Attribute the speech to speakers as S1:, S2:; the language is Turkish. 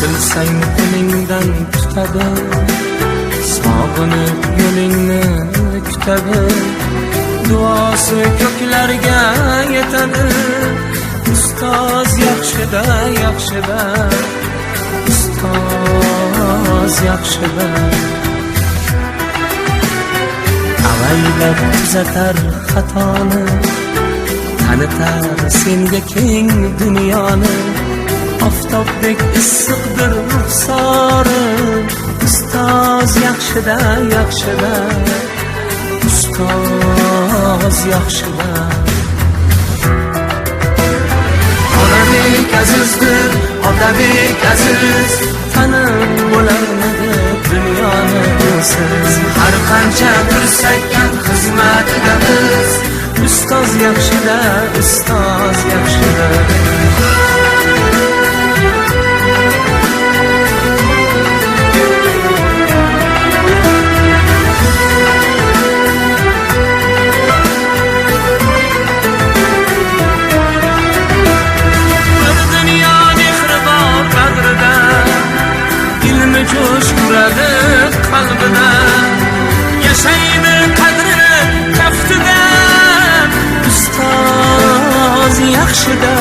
S1: Bilsang qo'lingdan tutadi Sog'inib yo'lingni kutadi Duosi ko'klarga yetadi Ustoz yaxshida yaxshida Ustoz yaxshida avaylab tuzatar xatoni tanitar senga keng dunyoni oftobdek issiqdir ruxsori ustoz yaxshida yaxshida ustoz yaxshida onadek azizdir otabek aziz. Tanim bo'larmidi dunyoni siz har qancha tursak ham xizmatidamiz ustoz yaxshida ustoz ilmi coşkuradı kalbine Yaşaydı kadri taftide Ustaz yakşıda